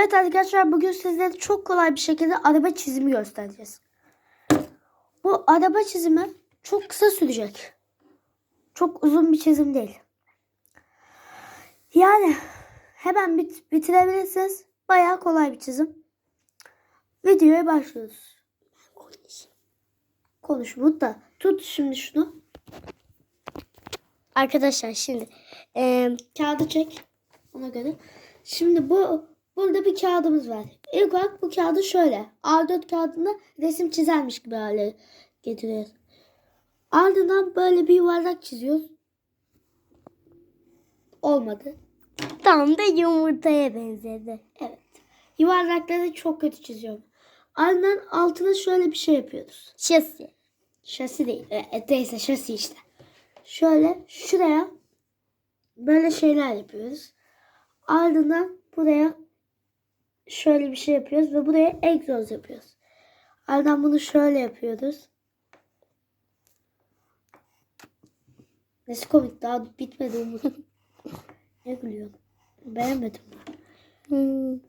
Evet arkadaşlar bugün sizlere çok kolay bir şekilde araba çizimi göstereceğiz. Bu araba çizimi çok kısa sürecek. Çok uzun bir çizim değil. Yani hemen bit bitirebilirsiniz. Bayağı kolay bir çizim. Videoya başlıyoruz. Konuş da. Tut şimdi şunu. Arkadaşlar şimdi eee, kağıdı çek. Ona göre. Şimdi bu burada bir kağıdımız var. İlk olarak bu kağıdı şöyle. A4 kağıdında resim çizermiş gibi hale getiriyoruz. Ardından böyle bir yuvarlak çiziyoruz. Olmadı. Tam da yumurtaya benzedi. Evet. Yuvarlakları çok kötü çiziyorum. Ardından altına şöyle bir şey yapıyoruz. Şasi. Şasi değil. E, e, neyse şasi işte. Şöyle şuraya böyle şeyler yapıyoruz. Ardından buraya şöyle bir şey yapıyoruz ve buraya egzoz yapıyoruz. Ardından bunu şöyle yapıyoruz. Nesi komik daha bitmedi Umut. ne gülüyorsun? Beğenmedim ben. Hmm.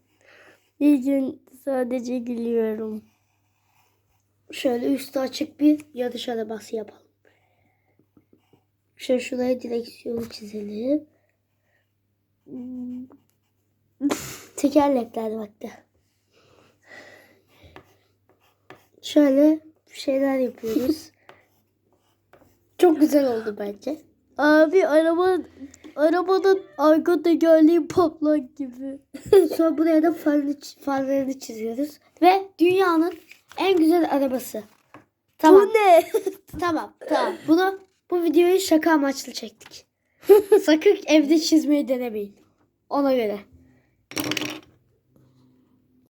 Bir gün sadece gülüyorum. Şöyle üstü açık bir yarış arabası yapalım. Şöyle şuraya direksiyonu çizelim. Tekerlekler vakti. Şöyle şeyler yapıyoruz. Çok güzel oldu bence. Abi araba arabanın arka tekerleği patlak gibi. Sonra buraya da farını, farlarını çiziyoruz. Ve dünyanın en güzel arabası. Tamam. Bu ne? Tamam tamam. Bunu bu videoyu şaka amaçlı çektik. Sakın evde çizmeyi denemeyin. Ona göre.